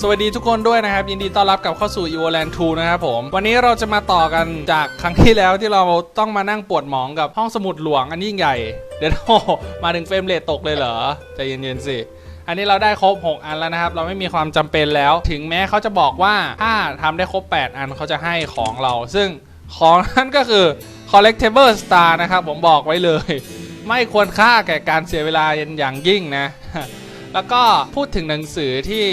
สวัสดีทุกคนด้วยนะครับ ยินดีต้อนรับกลับเข้าสู่ e v o Land 2 นะครับผม วันนี้เราจะมาต่อกันจากครั้งที่แล้วที่เราต้องมานั่งปวดหมองกับห้องสมุดหลวงอันยิ่งใหญ่ เดี๋ยวโอ้มาถึงเฟรมเรทตกเลยเหรอใจเย็นๆสิอันนี้เราได้ครบ 6 อันแล้วนะครับ เราไม่มีความจำเป็นแล้ว ถึงแม้เขาจะบอกว่าถ้าทำได้ครบ 8 อันเขาจะให้ของเรา ซึ่งของนั้นก็คือ collectible star นะครับผมบอกไว้เลย ไม่ควรค่าแก่การเสียเวลาอย่างยิ่งนะ แล้วก็พูดถึงหนังสือที่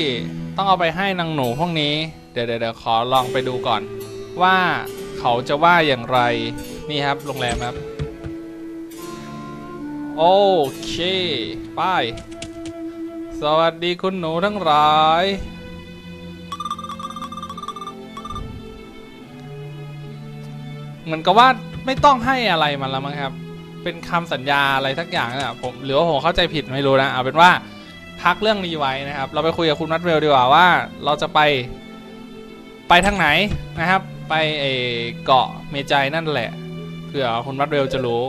ต้องเอาไปให้นางหนูพวกนี้ เดี๋ยวเดี๋ยวขอลองไปดูก่อน ว่าเขาจะว่าอย่างไร นี่ครับโรงแรมครับ โอเคไปสวัสดีคุณหนูทั้งหลาย เหมือนกับว่าไม่ต้องให้อะไรมันแล้วมั้งครับ เป็นคำสัญญาอะไรสักอย่างนะผมหรือว่าผมเข้าใจผิดไม่รู้นะ เอาเป็นว่า พักเรื่องนี้ไว้นะครับ เราไปคุยกับคุณนัทเวลดีกว่าว่า เราจะไปไปทางไหนนะครับ ไปเอเกาะเมจัยนั่นแหละเผื่อคุณนัทเวลจะรู้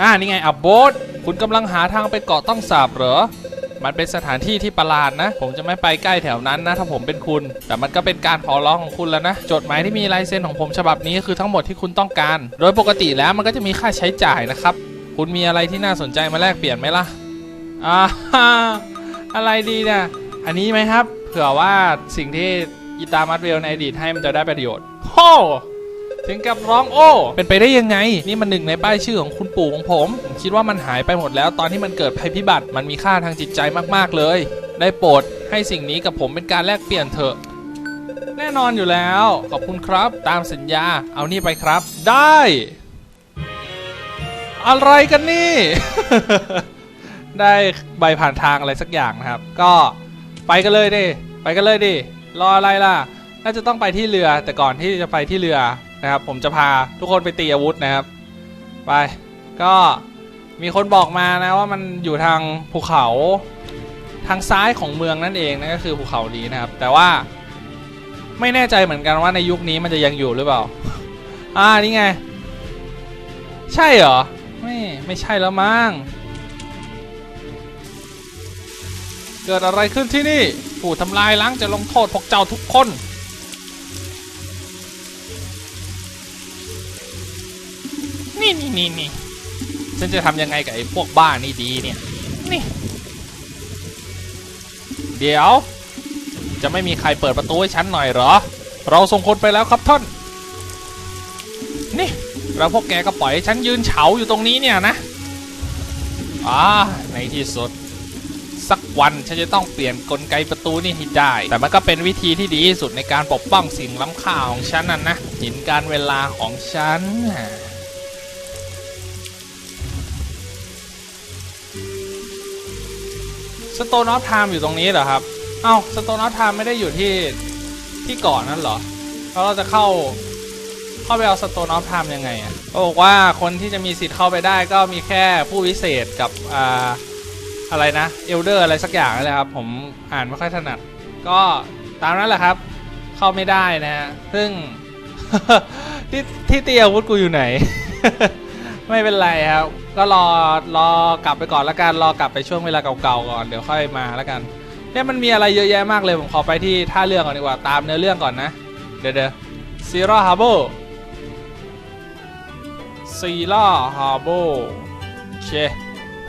อ่านี่ไงอับโบสคุณกำลังหาทางไปเกาะต้องสาบเหรอ มันเป็นสถานที่ที่ประหลาดนะ ผมจะไม่ไปใกล้แถวนั้นนะ ถ้าผมเป็นคุณ แต่มันก็เป็นการขอร้องของคุณแล้วนะ จดหมายที่มีลายเซ็นของผมฉบับนี้คือทั้งหมดที่คุณต้องการ โดยปกติแล้วมันก็จะมีค่าใช้จ่ายนะครับ คุณมีอะไรที่น่าสนใจมาแลกเปลี่ยนไหมล่ะอ่าอะไรดีเนี่ยอันนี้ไหมครับ เผื่อว่าสิ่งที่อีตามัดเวลในอดีตให้มันจะได้ประโยชน์โอ้ถึงกับร้องโอ้ เป็นไปได้ยังไง นี่มันหนึ่งในป้ายชื่อของคุณปู่ของผมผมคิดว่ามันหายไปหมดแล้ว ตอนที่มันเกิดภัยพิบัติมันมีค่าทางจิตใจมากๆเลย ได้โปรดให้สิ่งนี้กับผมเป็นการแลกเปลี่ยนเถอะ แน่นอนอยู่แล้ว ขอบคุณครับ ตามสัญญา เอานี่ไปครับ ได้ อะไรกันนี่ ได้ใบผ่านทางอะไรสักอย่างนะครับ ก็ไปกันเลยดิ ไปกันเลยดิ รออะไรล่ะ น่าจะต้องไปที่เรือ แต่ก่อนที่จะไปที่เรือนะครับ ผมจะพาทุกคนไปตีอาวุธนะครับ ไป ก็มีคนบอกมานะว่ามันอยู่ทางภูเขาทางซ้ายของเมืองนั่นเองนั่นก็คือภูเขานี้นะครับ แต่ว่าไม่แน่ใจเหมือนกันว่าในยุคนี้มันจะยังอยู่หรือเปล่า อ่านี่ไง ใช่เหรอ ไม่ไม่ใช่แล้วมั้งเกิดอะไรขึ้นที่นี่ ผู้ทำลายล้างจะลงโทษพวกเจ้าทุกคน นี่นี่นี่นี่ฉันจะทำยังไงกับไอ้พวกบ้านี่ดีเนี่ย นี่ เดี๋ยว จะไม่มีใครเปิดประตูให้ฉันหน่อยเหรอ เราส่งคนไปแล้วครับท่าน นี่เราพวกแกก็ปล่อยให้ฉันยืนเฉาอยู่ตรงนี้เนี่ยนะอ่าในที่สุด สักวันฉันจะต้องเปลี่ยนกลไกประตูนี่ให้ได้ แต่มันก็เป็นวิธีที่ดีที่สุดในการปกป้องสิ่งล้ำค่าของฉันนั่นนะหินการเวลาของฉันน่ะสโตนอฟไทม์อยู่ตรงนี้เหรอครับ เอ้าสโตนอฟไทม์ไม่ได้อยู่ที่ที่ก่อนนั่นเหรอแล้วเราจะเข้า เข้าไปเอาสโตนออฟไทม์ยังไงอะเขาบอกว่าคนที่จะมีสิทธิ์เข้าไปได้ก็มีแค่ผู้วิเศษกับอ่าอะไรนะเอลเดอร์อะไรสักอย่างนั่นแหละครับ ผมอ่านไม่ค่อยถนัด ก็ตามนั้นแหละครับ เข้าไม่ได้นะฮะซึ่งที่ที่เตีอาวุธกูอยู่ไหน ไม่เป็นไรครับ ก็รอรอกลับไปก่อนละกันรอกลับไปช่วงเวลาเก่าๆก่อนเดี๋ยวค่อยมาละกันเนี่ยมันมีอะไรเยอะแยะมากเลยผมขอไปที่ท่าเรือก่อนดีกว่าตามเนื้อเรื่องก่อนนะ เดี๋ยวเดี๋ยวซีโร่ฮาร์โบ ซีล่าฮาร์โบเค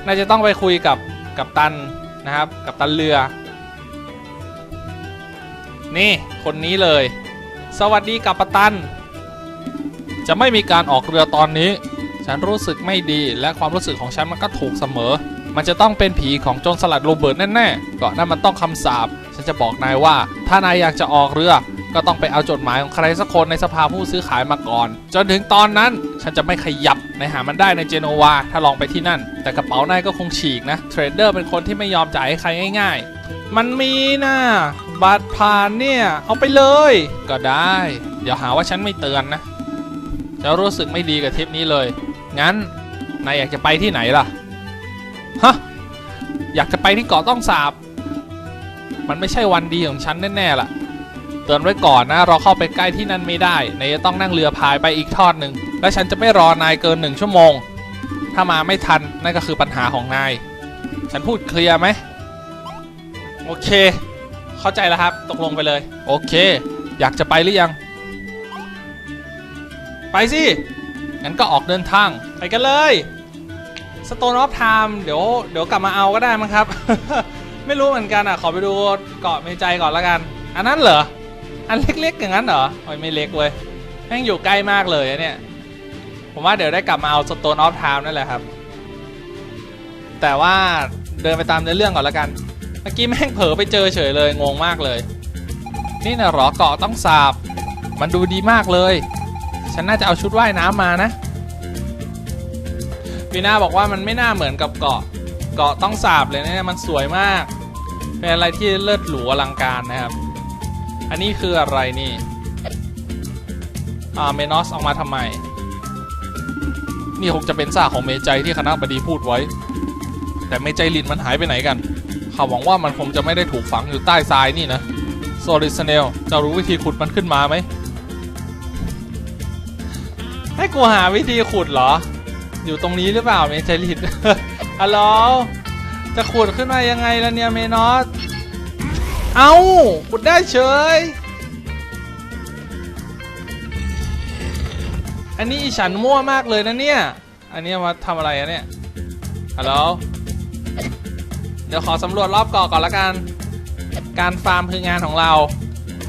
น่าจะต้องไปคุยกับกับตันนะครับ กับตันเรือ นี่คนนี้เลย สวัสดีกับปตัน จะไม่มีการออกเรือตอนนี้ ฉันรู้สึกไม่ดีและความรู้สึกของฉันมันก็ถูกเสมอ มันจะต้องเป็นผีของโจรสลัดโรเบิร์ตแน่ๆก่อนนั้นมันต้องคำสาปฉันจะบอกนายว่า ถ้านายอยากจะออกเรือ ก็ต้องไปเอาจดหมายของใครสักคนในสภาผู้ซื้อขายมาก่อน จนถึงตอนนั้นฉันจะไม่ขยับในหามันได้ในเจโนวาถ้าลองไปที่นั่น แต่กระเป๋านายก็คงฉีกนะเทรดเดอร์เป็นคนที่ไม่ยอมจ่ายให้ใครง่ายๆ มันมีนะบัตรผ่านเนี่ยเอาไปเลย ก็ได้ เดี๋ยวหาว่าฉันไม่เตือนนะ จะรู้สึกไม่ดีกับทริปนี้เลย งั้นนายอยากจะไปที่ไหนล่ะฮะอยากจะไปที่เกาะต้องสาบ มันไม่ใช่วันดีของฉันแน่ๆล่ะ เตือนไว้ก่อนนะ เราเข้าไปใกล้ที่นั่นไม่ได้นายจะต้องนั่งเรือพายไปอีกทอดหนึ่งและฉันจะไม่รอนายเกินหนึ่งชั่วโมง ถ้ามาไม่ทันนั่นก็คือปัญหาของนาย ฉันพูดเคลียร์ไหมโอเค เข้าใจแล้วครับ ตกลงไปเลย โอเค อยากจะไปหรือยัง ไปสิ งั้นก็ออกเดินทาง ไปกันเลย Stone of Time เดี๋ยวเดี๋ยวกลับมาเอาก็ได้มั้งครับ ไม่รู้เหมือนกันอะ ขอไปดูเกาะเมใจก่อนละกัน อันนั้นเหรอ อันเล็กๆอย่างนั้นเหรอโอ้ยไม่เล็กเว้ยแม่งอยู่ใกล้มากเลยอะเนี่ย ผมว่าเดี๋ยวได้กลับมาเอา Stone of Time นั่นแหละครับ แต่ว่าเดินไปตามเนื้อเรื่องก่อนละกัน เมื่อกี้แม่งเผลอไปเจอเฉยเลยงงมากเลย นี่นะหรอเกาะต้องสาบ มันดูดีมากเลย ฉันน่าจะเอาชุดว่ายน้ำมานะวีน่าบอกว่ามันไม่น่าเหมือนกับเกาะ เกาะต้องสาบเลยนะเนี่ยมันสวยมาก เป็นอะไรที่เลิศหรูอลังการนะครับ อันนี้คืออะไรนี่อ่าเมนอสออกมาทำไม นี่คงจะเป็นซากของเมใจที่คณะบดีพูดไว้ แต่เมใจลินมันหายไปไหนกันข้าหวังว่ามันคงจะไม่ได้ถูกฝังอยู่ใต้ทรายนี่นะโซลิสเนลจะรู้วิธีขุดมันขึ้นมาไหม ให้กูหาวิธีขุดเหรอ อยู่ตรงนี้หรือเปล่าเมใจลินฮัลโหลจะขุดขึ้นมายังไงล่ะเนี่ยเมนอส เอ้าขุดได้เฉย อันนี้อีฉันมั่วมากเลยนะเนี่ย อันนี้มาทำอะไรอะเนี่ย ฮัลโหล เดี๋ยวขอสำรวจรอบเกาะก่อนละกัน การฟาร์มคืองานของเรา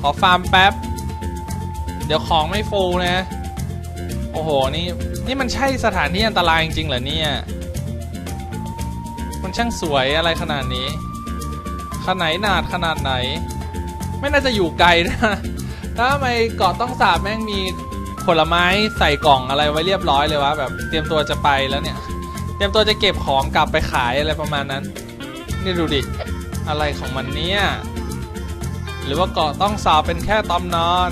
ขอฟาร์มแป๊บ เดี๋ยวของไม่ฟูนะ โอ้โห นี่ นี่มันใช่สถานที่อันตรายจริงๆเหรอเนี่ย มันช่างสวยอะไรขนาดนี้ ขนาดหนาดขนาดไหน ไม่น่าจะอยู่ไกลนะถ้าทำไมเกาะต้องสาบแม่งมีผลไม้ใส่กล่องอะไรไว้เรียบร้อยเลยวะแบบเตรียมตัวจะไปแล้วเนี่ย เตรียมตัวจะเก็บของกลับไปขายอะไรประมาณนั้น นี่ดูดิ อะไรของมันเนี่ยหรือว่าเกาะต้องสาบเป็นแค่ตอมนอน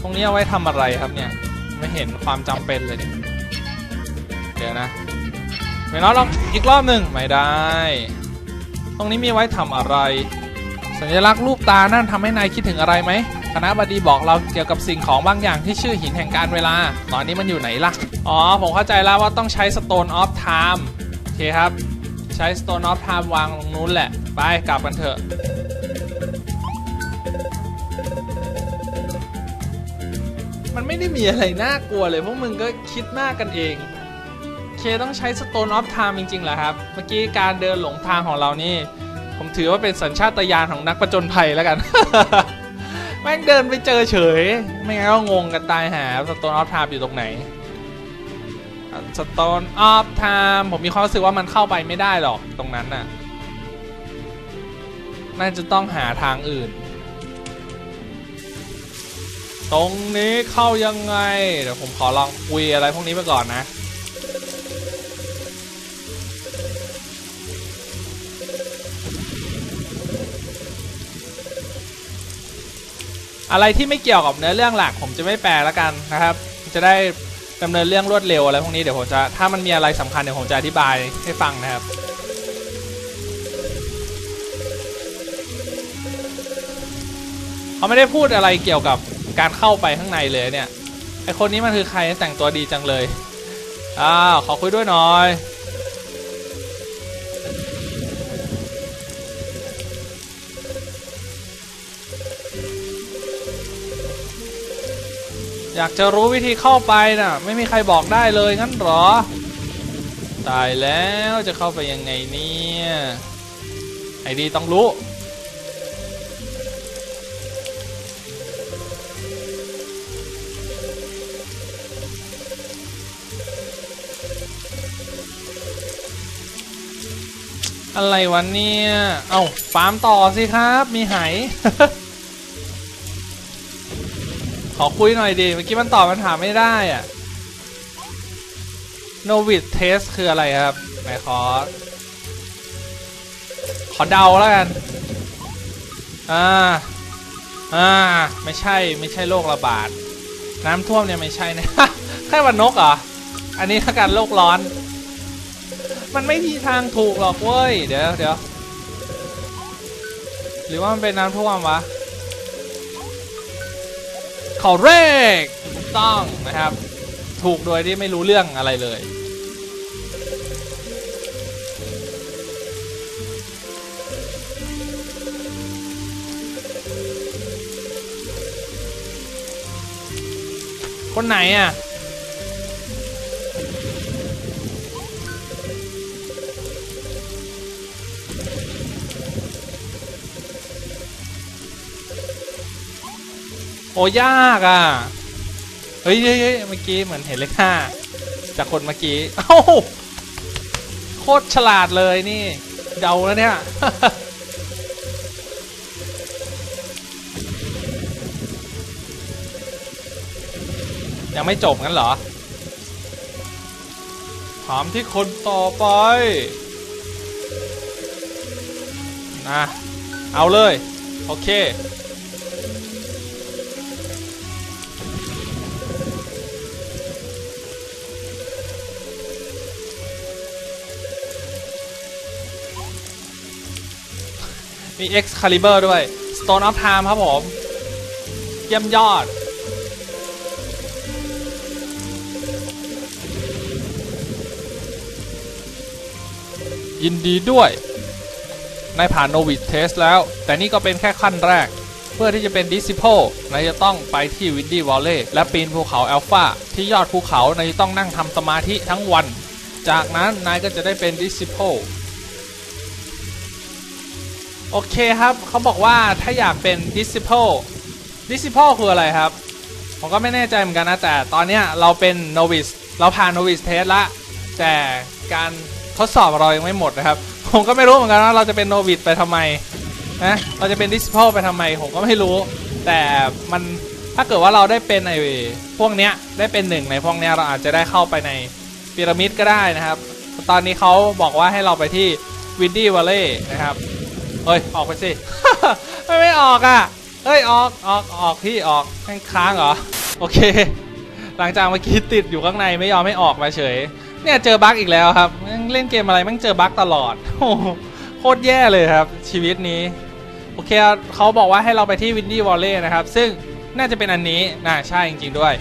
ตรงนี้เอาไว้ทำอะไรครับเนี่ย ไม่เห็นความจำเป็นเลยเยเดี๋ยวนะไม่น้อยลองอีกรอบหนึ่งไม่ได้ ตรงนี้มีไว้ทำอะไร สัญลักษณ์รูปตานั่นทำให้นายคิดถึงอะไรไหมคณะบดีบอกเราเกี่ยวกับสิ่งของบางอย่างที่ชื่อหินแห่งการเวลา ตอนนี้มันอยู่ไหนล่ะ อ๋อ ผมเข้าใจแล้วว่าต้องใช้ Stone of Time โอเคครับ ใช้ Stone of Time วางตรงนู้นแหละ ไปกลับกันเถอะมันไม่ได้มีอะไรน่ากลัวเลยพวกมึงก็คิดมากกันเอง ต้องใช้ Stone of Time จริงๆเหรอครับ เมื่อกี้การเดินหลงทางของเรานี่ ผมถือว่าเป็นสัญชาตญาณของนักประจนภัยแล้วกัน แม่งเดินไปเจอเฉย ไม่งั้นก็งงกันตายหา Stone of Time อยู่ตรงไหน Stone of Time ผมมีความรู้สึกว่ามันเข้าไปไม่ได้หรอกตรงนั้นน่ะ น่าจะต้องหาทางอื่น ตรงนี้เข้ายังไง เดี๋ยวผมขอลองคุยอะไรพวกนี้ไปก่อนนะ อะไรที่ไม่เกี่ยวกับเนื้อเรื่องหลักผมจะไม่แปลแล้วกันนะครับ จะได้ดำเนินเรื่องรวดเร็วอะไรพวกนี้เดี๋ยวผมจะถ้ามันมีอะไรสำคัญเดี๋ยวผมจะอธิบายให้ฟังนะครับเขาไม่ได้พูดอะไรเกี่ยวกับการเข้าไปข้างในเลยเนี่ยไอคนนี้มันคือใครแต่งตัวดีจังเลยอ้าวขอคุยด้วยหน่อย อยากจะรู้วิธีเข้าไปน่ะ ไม่มีใครบอกได้เลยงั้นหรอ ตายแล้วจะเข้าไปยังไงเนี่ยไอดีต้องรู้อะไรวันเนี่ย เอ้าฟาร์มต่อสิครับ มีไห ขอคุยหน่อยดิเมื่อกี้มันตอบปัญหาไม่ได้อะ Novice Test คืออะไรครับไหนขอ ขอเดาแล้วกัน อ่า อ่า ไม่ใช่ ไม่ใช่โรคระบาด น้ำท่วมเนี่ยไม่ใช่นะแค่วันนกเหรอ อันนี้ถ้าการโลกร้อน มันไม่มีทางถูกหรอกเว้ย เดี๋ยวเดี๋ยว หรือว่ามันเป็นน้ำท่วมวะ เขาเรกต้องนะครับ ถูกโดยที่ไม่รู้เรื่องอะไรเลย คนไหนอะ โอ้ยากอะเฮ้ยเฮ้ยเมื่อกี้เหมือนเห็นเลขห้าจากคนเมื่อกี้เอ้าโคตรฉลาดเลยนี่ เดาแล้วเนี่ย ยังไม่จบงั้นเหรอ ถามที่คนต่อไปนะเอาเลย โอเค มี Excalibur ด้วย Stone of Time ครับผม เยี่ยมยอด ยินดีด้วยนายผ่านโนวิ t เทสแล้ว แต่นี่ก็เป็นแค่ขั้นแรก เพื่อที่จะเป็นดิส i ิ l e นายจะต้องไปที่วินดี้วอลเล่และปีนภูเขาอัลฟาที่ยอดภูเขานายจะต้องนั่งทำสมาธิทั้งวัน จากนั้นนายก็จะได้เป็นดิส i ิ l e โอเคครับเขาบอกว่าถ้าอยากเป็นดิส i ิ l e ดิส i ิ l e คืออะไรครับ ผมก็ไม่แน่ใจเหมือนกันนะ แต่ตอนนี้เราเป็นโนวิสเราผ่านโนวิสเทสละ แต่การทดสอบเรายังไม่หมดนะครับ ผมก็ไม่รู้เหมือนกันว่าเราจะเป็นโนวิสไปทำไมนะเราจะเป็นดิส i ิ l e ไปทำไม ผมก็ไม่รู้ แต่มันถ้าเกิดว่าเราได้เป็นไอ้พวกเนี้ยได้เป็นหนึ่งในพวกเนี้ยเราอาจจะได้เข้าไปในพีระมิดก็ได้นะครับ ตอนนี้เขาบอกว่าให้เราไปที่วินดี้วอลเล่นะครับ เฮ้ย ออกไปสิ ไม่ไม่ออกอะ เฮ้ย ออก ออก ออกพี่ออกแม่งค้างเหรอ โอเค หลังจากเมื่อกี้ติดอยู่ข้างในไม่ยอมไม่ออกมาเฉย เนี่ยเจอบั๊กอีกแล้วครับแม่งเล่นเกมอะไรแม่งเจอบั๊กตลอด โอ้โหโคตรแย่เลยครับ ชีวิตนี้ โอเคเขาบอกว่าให้เราไปที่วินดี้วอลเล่นะครับ ซึ่งน่าจะเป็นอันนี้น่าใช่จริงๆด้วย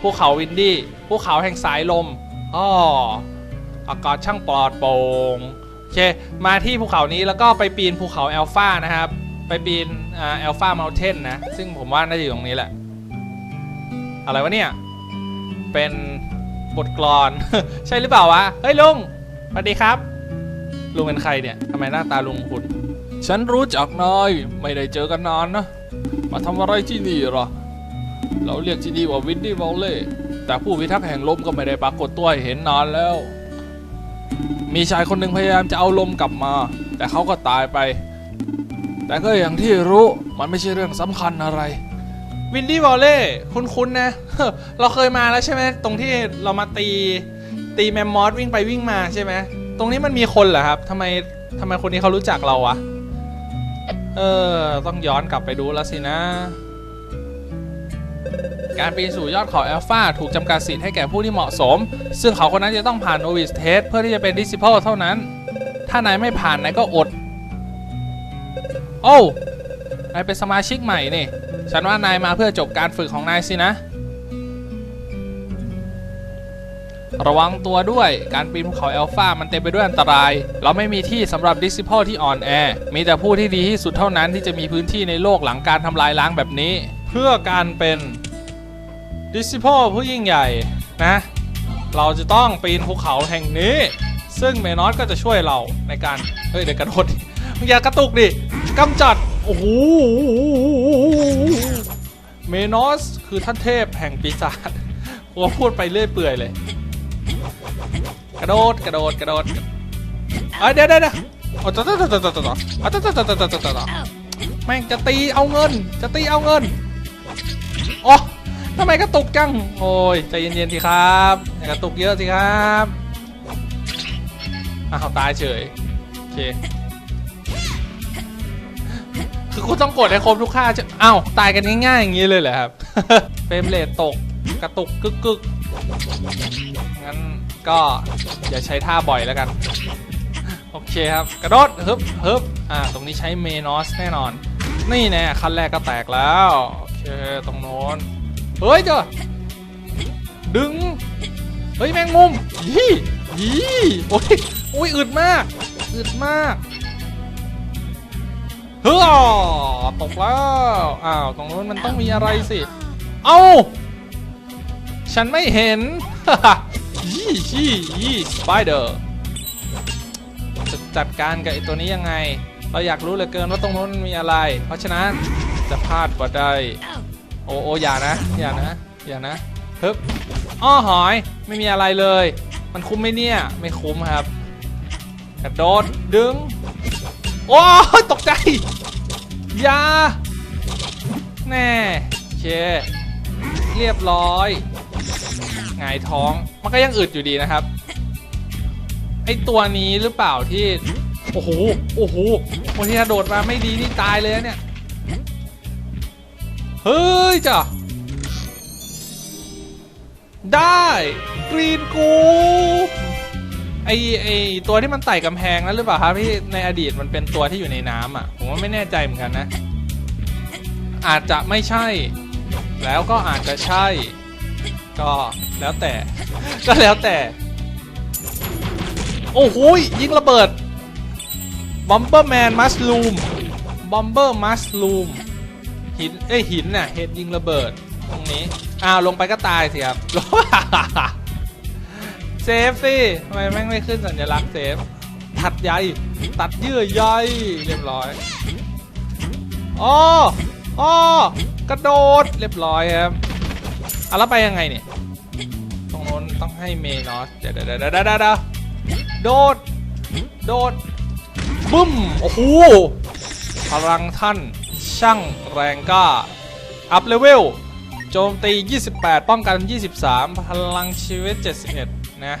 ภูเขาวินดี้ ภูเขาแห่งสายลมอ้ออากาศช่างปลอดโปร่งโอเคมาที่ภูเขานี้แล้วก็ไปปีนภูเขาแอลฟานะครับ ไปปีนอ่าแอลฟาเมลเทนนะ ซึ่งผมว่าน่าจะอยู่ตรงนี้แหละ อะไรวะเนี่ย เป็นบทกลอน ใช่หรือเปล่าวะ เฮ้ยลุงสวัสดีครับ ลุงเป็นใครเนี่ยทำไมหน้าตาลุงคุณ ฉันรู้จักนายไม่ได้เจอกันนานนะ มาทำอะไรที่นี่หรอ เราเรียกที่นี่ว่าวินดี้วอลเล่แต่ผู้พิทักษ์แห่งลมก็ไม่ได้ปรากฏตัวให้เห็นนานแล้ว มีชายคนหนึ่งพยายามจะเอาลมกลับมา แต่เขาก็ตายไป แต่ก็อย่างที่รู้มันไม่ใช่เรื่องสำคัญอะไร วินดี้วอลเล่คุ้นๆนะ เราเคยมาแล้วใช่ไหมตรงที่เรามาตีตีแมมมอสวิ่งไปวิ่งมาใช่ไหมตรงนี้มันมีคนเหรอครับทำไมทำไมคนนี้เขารู้จักเราวะเออ ต้องย้อนกลับไปดูแล้วสินะ การปีนสู่ยอดเขาแอลฟาถูกจำกัดสิทธิ์ให้แก่ผู้ที่เหมาะสม ซึ่งเขาคนนั้นจะต้องผ่านโนวิสเทสเพื่อที่จะเป็นดิส i ิ l e เท่านั้น ถ้านายไม่ผ่านนายก็อด โอ้นายเป็นสมาชิกใหม่นี่ ฉันว่านายมาเพื่อจบการฝึกของนายสินะ ระวังตัวด้วยการปีนภูเขาแอลฟามันเต็มไปด้วยอันตราย เราไม่มีที่สำหรับดิส i ิ l e ที่อ่อนแอ มีแต่ผู้ที่ดีที่สุดเท่านั้นที่จะมีพื้นที่ในโลกหลังการทำลายล้างแบบนี้ เพื่อการเป็น ดิส i ิ l e ผู้ยิ่งใหญ่นะ เราจะต้องปีนภูเขาแห่งนี้ ซึ่งเมนอสก็จะช่วยเราในการ เฮ้ย เดี๋ยวกระโดดมึงอย่ากระตุกดิกำจัด โอ้โหเมนอสคือท่านเทพแห่งปีศาจหัวพูดไปเรื่อยเปื่อยเลย กระโดดกระโดดกระโดดเอ้ยเดี๋ยวเดี๋ยวเดี๋ยวโอ้ต่อต่อต่อต่อต่อต่อต่อต่อต่อต่อต่อต่อต่อแม่งจะตีเอาเงิน จะตีเอาเงินโอ้ ทำไมกระตุกจัง โอ้ยใจเย็นๆสิครับกระตุกเยอะสิครับอ้าวตายเฉยโอเคคือคุณต้องกดให้ครบทุกค่าจะอ้าวตายกันง่ายๆอย่างนี้เลยเหรอครับเฟรมเรทตกกระตุกกึกกึกงั้นก็อย่าใช้ท่าบ่อยแล้วกัน โอเคครับ กระโดดฮึบฮึบอ่าตรงนี้ใช้เมนอสแน่นอน นี่แน่ขั้นแรกก็แตกแล้ว โอเค ตรงโน้น เฮ้ยเจ้าดึง เฮ้ยแมงมุมยี่ยี่โอ้ยโอ้ยอึดมากอึดมากเฮ้อตกแล้ว อ้าวตรงนู้นมันต้องมีอะไรสิ เอา ฉันไม่เห็นยี่ยี่ยี่สไปเดอร์จะจัดการกับไอตัวนี้ยังไง เราอยากรู้เหลือเกินว่าตรงนู้นมีอะไร เพราะฉะนั้นจะพลาดกว่าได้ โอ้โออย่านะ อย่านะ อย่านะฮึบอ้อหอย ไม่มีอะไรเลย มันคุ้มไหมเนี่ย ไม่คุ้มครับ กระโดด ดึง โอ้ตกใจ อย่า แน่เค เรียบร้อยหงายท้อง มันก็ยังอึดอยู่ดีนะครับ ไอตัวนี้หรือเปล่าที่ โอ้โห โอ้โหวันที่กระโดดมาไม่ดีนี่ตายเลยเนี่ย ฮ้ยจ้ะ ได้กรีนกูไอไอตัวที่มันไต่กำแพงนั้นหรือเปล่าครับที่ในอดีตมันเป็นตัวที่อยู่ในน้ำอะ ผมว่าไม่แน่ใจเหมือนกันนะ อาจจะไม่ใช่ แล้วก็อาจจะใช่ ก็แล้วแต่ ก็แล้วแต่ โอ้โหยยิงระเบิดบอมเบอร์แมนมัสลูมบอมเบอร์มัสลูม หินเอ้ยหินน่ะเห็ดยิงระเบิดตรงนี้อ้าวลงไปก็ตายสิครับเซฟสิทำไมแม่งไม่ขึ้นสัญลักษณ์เซฟตัดใยตัดเยื่อใยเรียบร้อยอ๋ออ๋อกระโดดเรียบร้อยครับเอาแล้วไปยังไงเนี่ยตรงโน้นต้องให้เมนอสเดี๋ยวเดี๋ยวเดี๋ยวเดี๋ยวเดี๋ยวโดด โดดบึ้มโอ้โหพลังท่าน ช่างแรงกล้า อัพเลเวล โจมตี 28 ป้องกัน 23 พลังชีวิต 71 นะ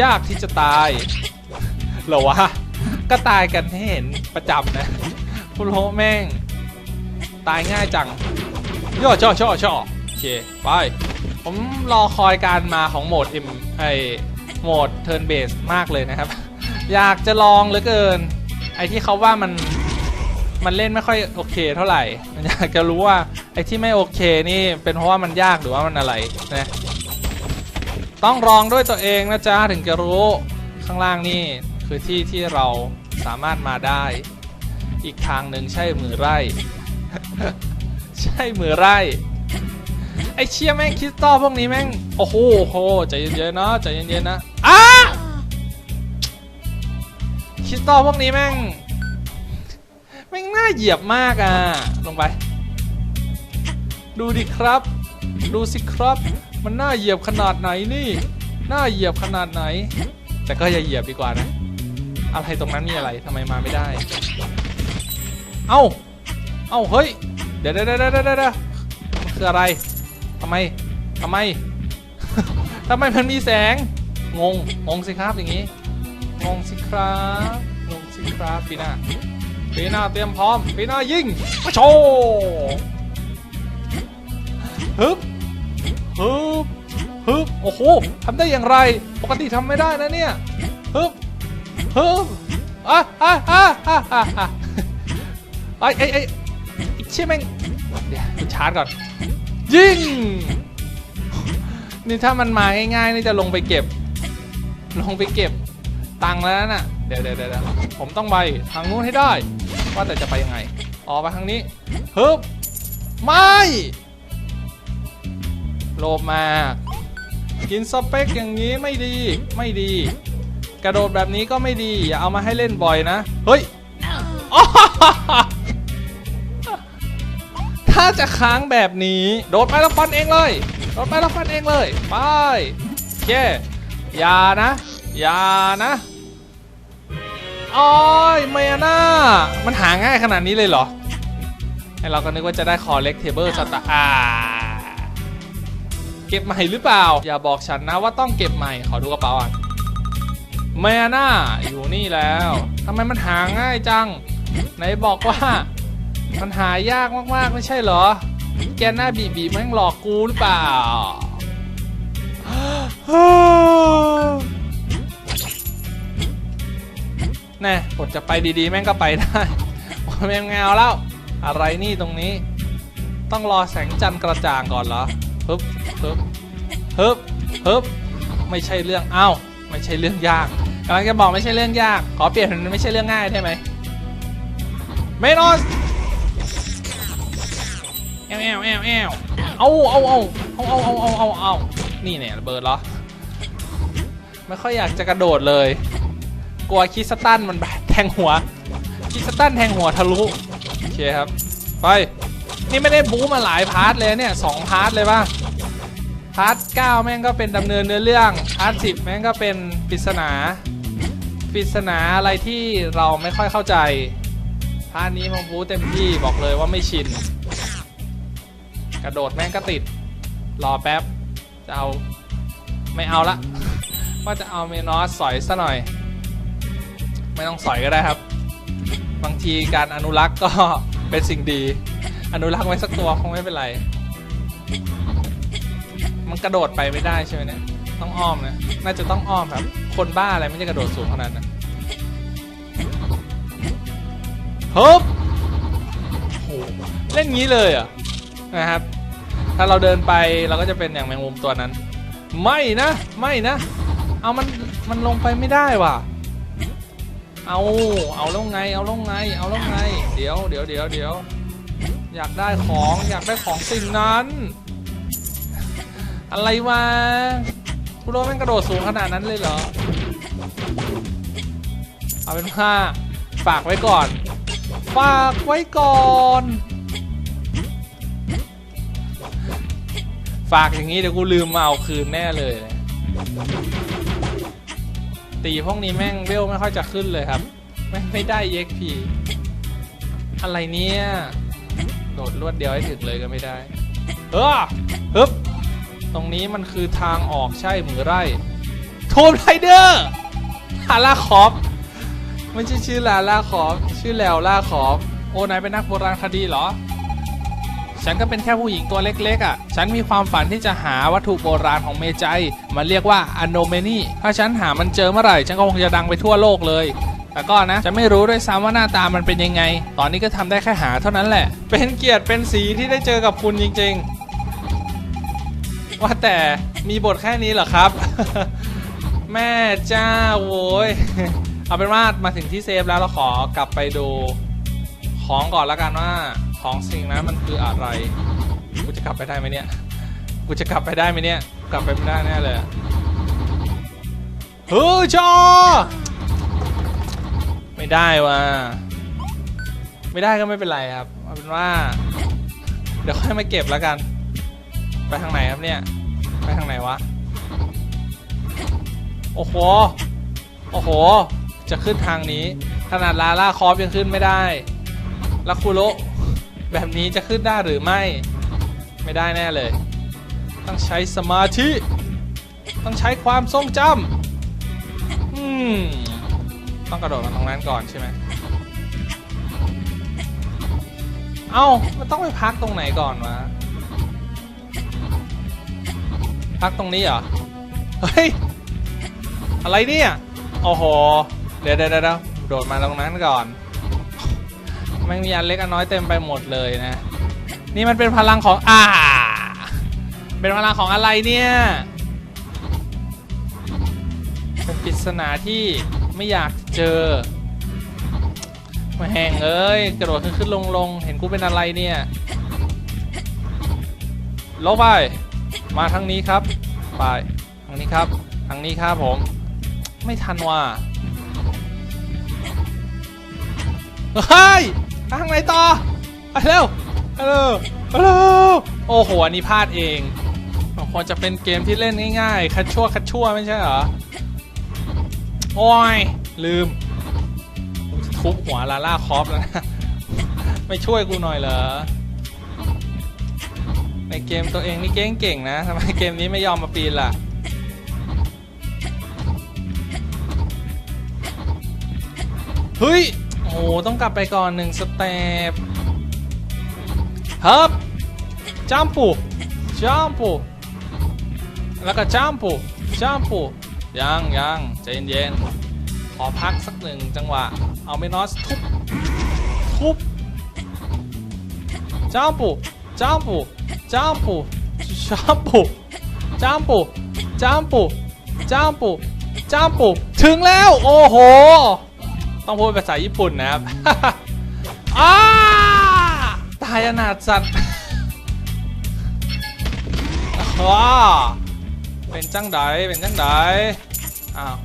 ยากที่จะตายหรอวะ ก็ตายกันให้เห็นประจำนะพุโรแม่ง ตายง่ายจัง ย่อช่อช่อช่อโอเค ไป ผมรอคอยการมาของโหมด M ไอโหมด Turn Base มากเลยนะครับ อยากจะลองเหลือเกิน ไอที่เขาว่ามัน มันเล่นไม่ค่อยโอเคเท่าไหร่อยากจะรู้ว่าไอ้ที่ไม่โอเคนี่เป็นเพราะว่ามันยากหรือว่ามันอะไรนะต้องลองด้วยตัวเองนะจ๊ะถึงจะรู้ข้างล่างนี่คือที่ที่เราสามารถมาได้ อีกทางหนึ่งใช่มือไร่ ใช่มือไร่ไอเชี่ยแม่งคริสตัลพวกนี้แม่งโอ้โหโอ้โหใจเย็นๆนะใจเย็นๆนะอ้าคริสตัลพวกนี้แม่ง แม่งน่าเหยียบมากอะ ลงไป ดูดิครับ ดูสิครับ มันน่าเหยียบขนาดไหนนี่น่าเหยียบขนาดไหน แต่ก็อย่าเหยียบดีกว่านะ อะไรตรงนั้นมีอะไรทำไมมาไม่ได้ เอ้า เอ้าเฮ้ย เดี๋ยวเดี๋ยวเดี๋ยวเดี๋ยวเดะมันคืออะไรทำไมทำไมทำไมมันมีแสง งง งงสิครับอย่างนี้ งงสิครับ งงสิครับปีหน้า ปีหน้าเตรียมพร้อม ปีหน้ายิงมาโชว์ฮึบฮึบฮึบโอ้โหทำได้อย่างไร ปกติทำไม่ได้นะเนี่ยฮึบฮึบอะอะอะอะอะอะไอ้ไอ้ไอ้เชี่ยแม่งเดี๋ยวชาร์จก่อน ยิง นี่ถ้ามันมาง่ายๆนี่จะลงไปเก็บ ลงไปเก็บตังค์แล้วน่ะ เดี๋ยวเดี๋ยวเดี๋ยวผมต้องไปทางนู้นให้ได้ ว่าแต่จะไปยังไงออกไปทางนี้ฮึบไม่โลภมากกินสเปคอย่างนี้ไม่ดีไม่ดี กระโดดแบบนี้ก็ไม่ดี อย่าเอามาให้เล่นบ่อยนะ เฮ้ยอ้อถ้าจะค้างแบบนี้ โดดไปแล้วฟันเองเลย โดดไปแล้วฟันเองเลย ไปโอเคอย่านะ อย่านะ โอ้ยเมียน่ามันหาง่ายขนาดนี้เลยเหรอไอเราก็นึกว่าจะได้คอเล็กเทเบิลสตาร์อ่าเก็บใหม่หรือเปล่า อย่าบอกฉันนะว่าต้องเก็บใหม่ขอดูกระเป๋าอะเมียน่าอยู่นี่แล้วทำไมมันหาง่ายจัง ไหนบอกว่า มันหายากมากๆไม่ใช่เหรอ แกหน้าบีบีแม่งหลอกกูหรือเปล่า แน่กดจะไปดีๆ แม่งก็ไปได้แม่งแงวแล้ว อะไรนี่ตรงนี้ ต้องรอแสงจันทร์กระจ่างก่อนเหรอฮึบฮึบฮึบฮึบไม่ใช่เรื่องอ้าวไม่ใช่เรื่องยากกำลังจะบอกไม่ใช่เรื่องยาก ขอเปลี่ยนเป็นไม่ใช่เรื่องง่ายได้ไหมเมนอสเงาวแอวแอวแอวเอาเอาเอาเอาเอาเอาเอาเอาเอานี่เนี่ยระเบิดเหรอไม่ค่อยอยากจะกระโดดเลย กลัวคิสตันมันแทงหัวคิสตันแทงหัวทะลุโอเคครับไปนี่ไม่ได้บู๊มาหลายพาร์ทเลยเนี่ยสองพาร์ทเลยป่ะพาร์ทเก้าแม่งก็เป็นดำเนินเนื้อเรื่องพาร์ทสิบแม่งก็เป็นปริศนาปริศนาอะไรที่เราไม่ค่อยเข้าใจพาร์ทนี้มังบู๊เต็มที่บอกเลยว่าไม่ชิน กระโดดแม่งก็ติด รอแป๊บจะเอาไม่เอาละว่าจะเอาเมนอสสอยซะหน่อย ไม่ต้องสอยก็ได้ครับ บางทีการอนุรักษ์ก็เป็นสิ่งดี อนุรักษ์ไว้สักตัวคงไม่เป็นไร มันกระโดดไปไม่ได้ใช่ไหมเนี่ยต้องอ้อมนะน่าจะต้องอ้อมครับ คนบ้าอะไรไม่จะกระโดดสูงขนาดนั้นฮึบโหเล่นงี้เลยเหรอะนะครับ ถ้าเราเดินไปเราก็จะเป็นอย่างแมงมุมตัวนั้น ไม่นะ ไม่นะ เอามันมันลงไปไม่ได้ว่ะ เอาเอาแล้วไง เอาแล้วไง เอาแล้วไง เดี๋ยวเดี๋ยวเดี๋ยวเดี๋ยวอยากได้ของอยากได้ของสิ่งนั้น อะไรวะคุณโรแม่งกระโดดสูงขนาดนั้นเลยเหรอ เอาเป็นว่าฝากไว้ก่อน ฝากไว้ก่อน ฝากอย่างนี้เดี๋ยวกูลืมมาเอาคืนแน่เลย ตีพวกนี้แม่งเวลไม่ค่อยจะขึ้นเลยครับ ไม่ไม่ได้ EXP อะไรเนี่ย โดดรวดเดียวให้ถึงเลยก็ไม่ได้ เออฮึบตรงนี้มันคือทางออกใช่หรือไรโทมไรเดอร์ลาล่าคอฟไม่ใช่ชื่อลาล่าคอฟชื่อแลวล่าคอฟโอ้นายเป็นนักโบราณคดีเหรอ ฉันก็เป็นแค่ผู้หญิงตัวเล็กๆอะ่ะ ฉันมีความฝันที่จะหาวัตถุโบราณของเมจัย มันเรียกว่าอโนเมนีถ้าฉันหามันเจอเมื่อไหร่ ฉันก็คงจะดังไปทั่วโลกเลยแต่ก็นะฉันไม่รู้ด้วยซ้ำว่าหน้าตามันเป็นยังไง ตอนนี้ก็ทำได้แค่หาเท่านั้นแหละ เป็นเกียรติเป็นสีที่ได้เจอกับคุณจริง ๆ ว่าแต่มีบทแค่นี้เหรอครับ แม่จ้าโว้ยเอาเป็นว่ามาถึงที่เซฟแล้วเราขอกลับไปดูของก่อนแล้วกันว่า ของสิ่งนั้นมันคืออะไร กูจะกลับไปได้ไหมเนี่ย กูจะกลับไปได้ไหมเนี่ย กลับไปไม่ได้แน่เลยเฮ้ยจอ ไม่ได้ว่ะ ไม่ได้ก็ไม่เป็นไรครับเอาเป็นว่า เดี๋ยวค่อยมาเก็บแล้วกัน ไปทางไหนครับเนี่ย ไปทางไหนวะ โอ้โห โอ้โห จะขึ้นทางนี้ ขนาดลาล่าคอฟยังขึ้นไม่ได้แล้วคูโร แบบนี้จะขึ้นได้หรือไม่ ไม่ได้แน่เลย ต้องใช้สมาธิ ต้องใช้ความทรงจำอืมต้องกระโดดมาตรงนั้นก่อนใช่ไหมเอ้ามันต้องไปพักตรงไหนก่อนวะ พักตรงนี้เหรอ เฮ้ย อะไรเนี่ย โอ้โห เดี๋ยวเดี๋ยวเดี๋ยวโดดมาตรงนั้นก่อน แม่งมีอันเล็กอันน้อยเต็มไปหมดเลยนะ นี่มันเป็นพลังของอ่า เป็นพลังของอะไรเนี่ยเป็นปริศนาที่ไม่อยากเจอมาแหงเอ้ยกระโดดขึ้นขึ้นลงลงเห็นกูเป็นอะไรเนี่ยลงไป มาทางนี้ครับ ไป ทางนี้ครับ ทางนี้ครับผม ไม่ทันว่ะเฮ้ย ทางไหนต่อไปเร็วไปเร็วไปเร็วโอ้โหอันนี้พลาดเองควรจะเป็นเกมที่เล่นง่ายๆ คัดชั่วคัดชั่วไม่ใช่เหรอ โอ้ย ลืมทุบหัวลาล่าคอฟแล้วนะ ไม่ช่วยกูหน่อยเหรอ ในเกมตัวเองนี่เก่งๆนะทำไมเกมนี้ไม่ยอมมาปีนล่ะ เฮ้ย โอ้โหต้องกลับไปก่อนหนึ่งสเต็ปฮับจัมปูจัมปูแล้วก็จัมปูจัมปูยังยังใจเย็นๆขอพักสักหนึ่งจังหวะ เอาเมนอสทุบทุบจัมปูจัมปูจัมปูจัมปูจัมปูจัมปูจัมปูจัมปูถึงแล้ว โอ้โห ต้องพูดภาษาญี่ปุ่นนะครับอ้าตายอนาถสัตว์ว้าเป็นจังไดเป็นจังไดอ้าว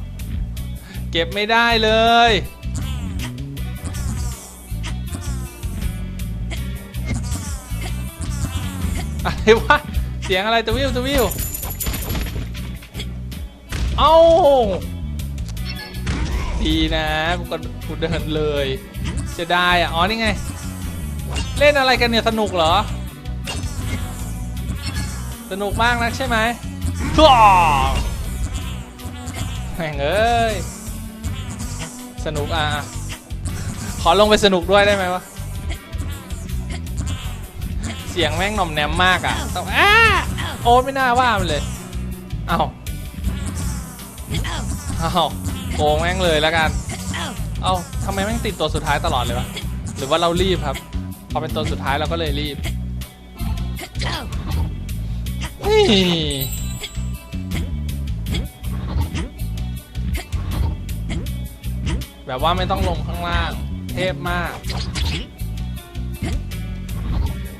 เก็บไม่ได้เลย อะไรวะ เสียงอะไรตะวิวตะวิว เอ้า ดีนะกูก็ กูเดินเลยจะได้อะอ๋อนี่ไง เล่นอะไรกันเนี่ยสนุกเหรอ สนุกมากนักใช่ไหมว้าวแม่งเอ้ยสนุกอะขอลงไปสนุกด้วยได้ไหมวะเสียงแม่งหน่อมแนมมากอะต้องอ้าโอ้ไม่น่าว่ามันเลยเอ้าเอ้าโกงแม่งเลยแล้วกัน เอ้าทำไมแม่งติดตัวสุดท้ายตลอดเลยวะ หรือว่าเรารีบครับ พอเป็นตัวสุดท้ายเราก็เลยรีบนี่แบบว่าไม่ต้องลงข้างล่าง เทพมาก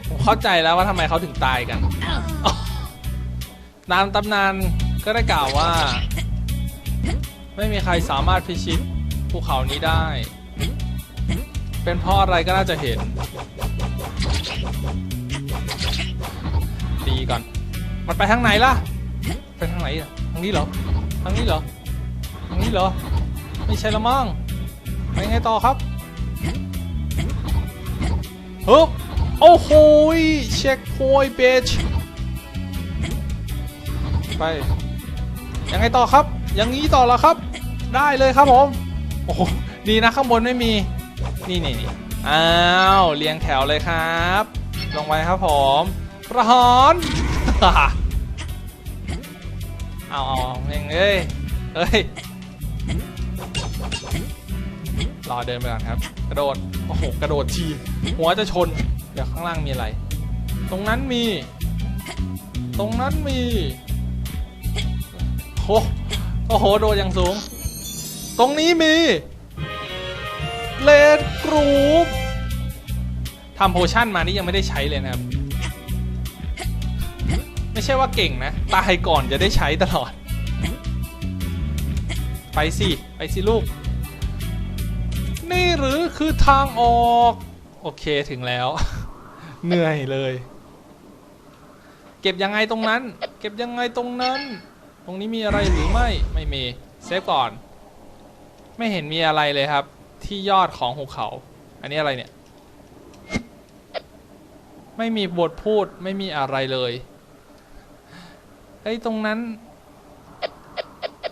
ผมเข้าใจแล้วว่าทำไมเขาถึงตายกันนามตำนานก็ได้กล่าวว่า ไม่มีใครสามารถพิชิต ภูเขานี้ได้ เป็นเพราะอะไรก็น่าจะเห็น ดีก่อน มันไปทางไหนล่ะ ไปทางไหนอะทางนี้เหรอ ทางนี้เหรอ ทางนี้เหรอ ไม่ใช่ละมั้งไปไงต่อครับฮึบโอ้โหเช็คพอยเบชไป ยังไงต่อครับ อย่างนี้ต่อแล้วครับ ได้เลยครับผม โอ้โหดีนะข้างบนไม่มี นี่นี่นี่อ้าวเรียงแถวเลยครับ ลงไปครับผมประหารเอาเอาเอาเองเอ้ยเอ้ยรอเดินไปก่อนครับ กระโดดโอ้โหกระโดดทีหัวจะชนเดี๋ยวข้างล่างมีอะไร ตรงนั้นมี ตรงนั้นมีโอ้โอ้โหโดดอย่างสูง ตรงนี้มีเลดกรูปทำโพชั่นมานี่ยังไม่ได้ใช้เลยนะครับ ไม่ใช่ว่าเก่งนะ ตายก่อนจะได้ใช้ตลอด ไปสิ ไปสิลูก นี่หรือคือทางออก โอเคถึงแล้ว เหนื่อยเลย เก็บยังไงตรงนั้น เก็บยังไงตรงนั้น ตรงนี้มีอะไรหรือไม่ ไม่มี เซฟก่อน ไม่เห็นมีอะไรเลยครับ ที่ยอดของหุบเขา อันนี้อะไรเนี่ย ไม่มีบทพูดไม่มีอะไรเลยเฮ้ยตรงนั้น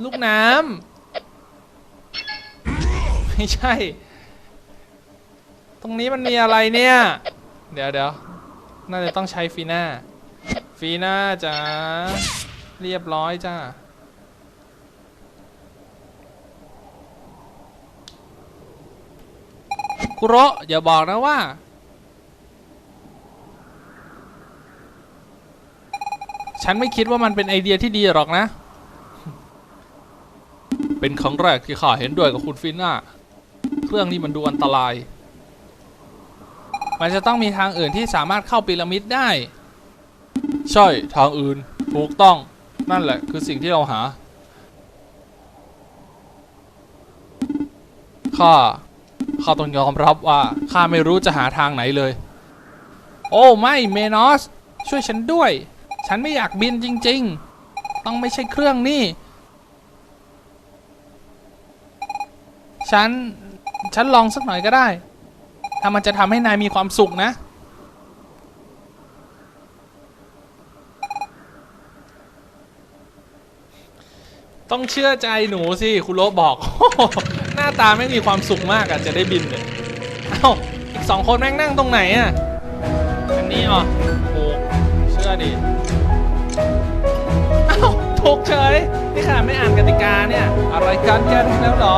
ลูกน้ำไม่ใช่ ตรงนี้มันมีอะไรเนี่ย เดี๋ยวเดี๋ยวน่าจะต้องใช้ฟีน่าฟีน่าจ้าเรียบร้อยจ้า คุโระอย่าบอกนะว่า ฉันไม่คิดว่ามันเป็นไอเดียที่ดีหรอกนะ เป็นครั้งแรกที่ข้าเห็นด้วยกับคุณฟิน่าเครื่องนี้มันดูอันตราย มันจะต้องมีทางอื่นที่สามารถเข้าพีระมิดได้ ใช่ ทางอื่น ถูกต้อง นั่นแหละ คือสิ่งที่เราหา ข้า ข้าต้องยอมรับว่าข้าไม่รู้จะหาทางไหนเลย โอ้ไม่เมนอส ช่วยฉันด้วย ฉันไม่อยากบินจริง ๆ ต้องไม่ใช่เครื่องนี่ ฉัน ฉันลองสักหน่อยก็ได้ ถ้ามันจะทำให้นายมีความสุขนะ ต้องเชื่อใจหนูสิ คุณโรบอก น้าตาไม่มีความสุขมากอะจะได้บินเลยเอ้าอีกสองคนแม่งนั่งตรงไหนอะอันนี้อ๋อถูกเชื่อดิเอ้าถูกเฉยนี่ขนาดไม่อ่านกติกาเนี่ย อะไรกันแกรู้แล้วหรอ